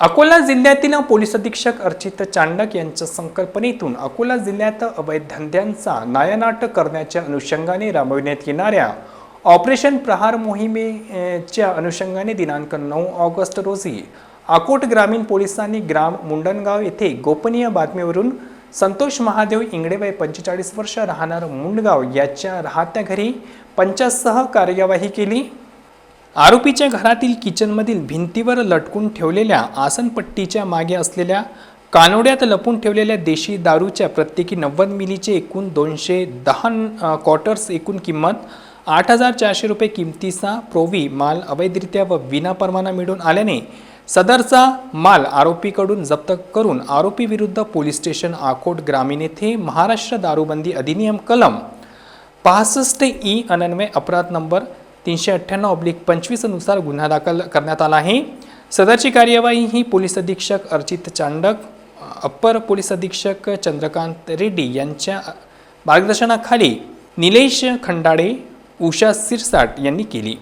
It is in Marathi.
अकोला जिल्ह्यातील पोलीस अधीक्षक अर्चित चांडक यांच्या संकल्पनेतून अकोला जिल्ह्यात अवैध धंद्यांचा नायनाट करण्याच्या अनुषंगाने राबविण्यात येणाऱ्या ऑपरेशन प्रहार मोहिमेच्या अनुषंगाने दिनांक नऊ ऑगस्ट रोजी अकोट ग्रामीण पोलिसांनी ग्राम मुंडणगाव येथे गोपनीय बातमीवरून संतोष महादेव इंगडे वय पंचेचाळीस वर्ष राहणार मुंडगाव याच्या राहत्या घरी पंचासह कार्यवाही केली. आरोपीच्या घरातील किचनमधील भिंतीवर लटकून ठेवलेल्या आसनपट्टीच्या मागे असलेल्या कानोड्यात लपून ठेवलेल्या देशी दारूच्या प्रत्येकी नव्वद मिलीचे एकूण दोनशे दहा क्वार्टर्स एकूण किंमत आठ हजार चारशे रुपये किमतीचा प्रोवी माल अवैधरित्या व विनापरवाना मिळून आल्याने सदरचा माल आरोपीकडून जप्त करून आरोपी विरुद्ध पोलीस स्टेशन आकोट ग्रामीण येथे महाराष्ट्र दारूबंदी अधिनियम कलम पासष्ट ई अनन्वय अपराध नंबर तीनशे अठ्ठ्याण्णव ऑब्लिक पंचवीसनुसार गुन्हा दाखल करण्यात आला आहे. सदरची कार्यवाही ही पोलीस अधीक्षक अर्चित चांडक अप्पर पोलीस अधीक्षक चंद्रकांत रेड्डी यांच्या मार्गदर्शनाखाली निलेश खंडाडे उषा सिरसाट यांनी केली.